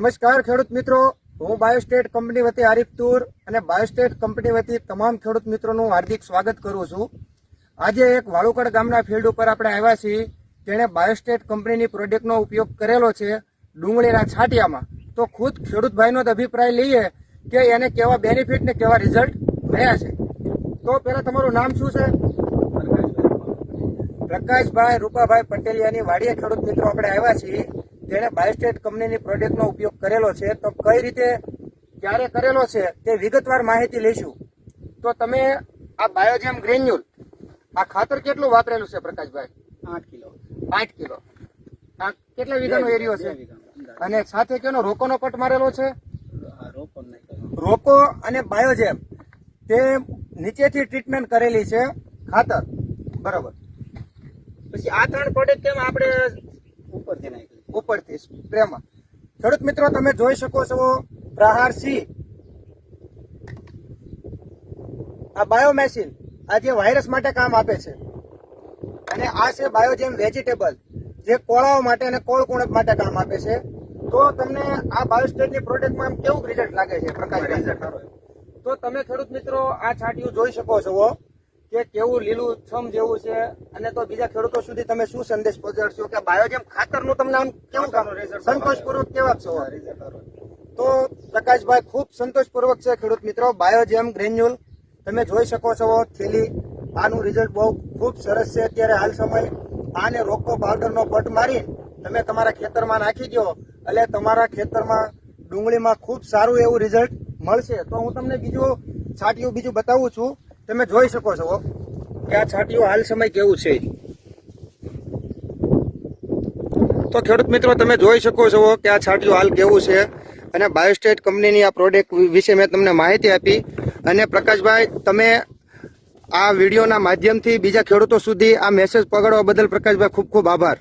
નમસ્કાર ખેડૂત મિત્રો. હું બાયોસ્ટેટ કંપની વતી આરીફ તુર અને બાયોસ્ટેટ કંપની વતી તમામ ખેડૂત મિત્રોનું હાર્દિક સ્વાગત કરું છું. આજે એક વાળુકડ ગામના ફિલ્ડ ઉપર આપણે આવ્યા છીએ. તેણે બાયોસ્ટેટ કંપનીની પ્રોડક્ટનો ઉપયોગ કરેલો છે ડુંગળીના છાંટિયામાં. તો ખુદ ખેડૂત ભાઈનો જ અભિપ્રાય લઈએ કે એને કેવા બેનિફિટ ને કેવા રિઝલ્ટ મળ્યા છે. તો પહેલાં તમારું નામ શું છે? પ્રકાશભાઈ રૂપાભાઈ પટેલિયાની વાડીએ ખેડૂત મિત્રો આપણે આવ્યા છીએ. તેણે બાયોસ્ટેટ કંપનીની પ્રોડક્ટનો ઉપયોગ કરેલો છે તો કઈ રીતે ક્યારે કરેલો છે તે વિગતવાર માહિતી લઈશું. તો તમે આ બાયોજેમ ગ્રેન્યુલ આ ખાતર કેટલું વાપરેલું છે પ્રકાશભાઈ? આઠ કિલો. આઠ કિલો. આ કેટલા વીઘાનો એરિયો છે? અને સાથે કેનો રોકોનો પટ મારેલો છે? રોકો અને બાયોજેમ તે નીચેથી ટ્રીટમેન્ટ કરેલી છે ખાતર. બરાબર. પછી આ ત્રણ પ્રોડક્ટ કેમ આપણે ઉપરથી નાખ્યું? ઉપરથી સ્પ્રેમાં ખેડૂત મિત્રો તમે જોઈ શકો છો પ્રહાર સી આ બાયોમેસિન આ જે વાયરસ માટે કામ આપે છે. અને આ છે બાયોજેમ વેજીટેબલ જે કોળાઓ માટે અને કોળ કુણપ માટે કામ આપે છે. તો તમને આ બાયોસ્ટેટની પ્રોડક્ટમાં આમ કેવું રિઝલ્ટ લાગે છે? પ્રકાશ તો તમે ખેડૂત મિત્રો આ છાંટિયું જોઈ શકો છો કે કેવું લીલું છમ જેવું છે? અને તો બીજા ખેડૂતો સુધી તમે શું સંદેશ પહોંચાડશો કે બાયોજેમ ખાતરનું તમને આમ કેવું કામ? સંતોષપૂર્વક કેવા છો? તો પ્રકાશભાઈ ખૂબ સંતોષપૂર્વક છે ખેડૂત મિત્રો. બાયોજેમ ગ્રેન્યુલ તમે જોઈ શકો છો થેલી. આનું રિઝલ્ટ બહુ ખૂબ સરસ છે. અત્યારે હાલ સમય આને રોકો પાવડરનો પટ મારી તમે તમારા ખેતરમાં નાખી દો એટલે તમારા ખેતરમાં ડુંગળીમાં ખૂબ સારું એવું રિઝલ્ટ મળશે. તો હું તમને બીજું છાંટિયું બીજું બતાવું છું. તમે જોઈ શકો છો કે આ છાંટિયું હાલ સમય કેવું છે. તો ખેડૂત મિત્રો, તમે જોઈ શકો છો કે આ છાંટીઓ હાલ કેવું છે અને બાયોસ્ટેટ કંપનીની આ પ્રોડક્ટ વિશે મેં તમને માહિતી આપી અને પ્રકાશભાઈ, તમે આ વિડીયોના માધ્યમથી બીજા ખેડૂતો સુધી આ મેસેજ પગડવા બદલ પ્રકાશભાઈ ખૂબ ખૂબ આભાર.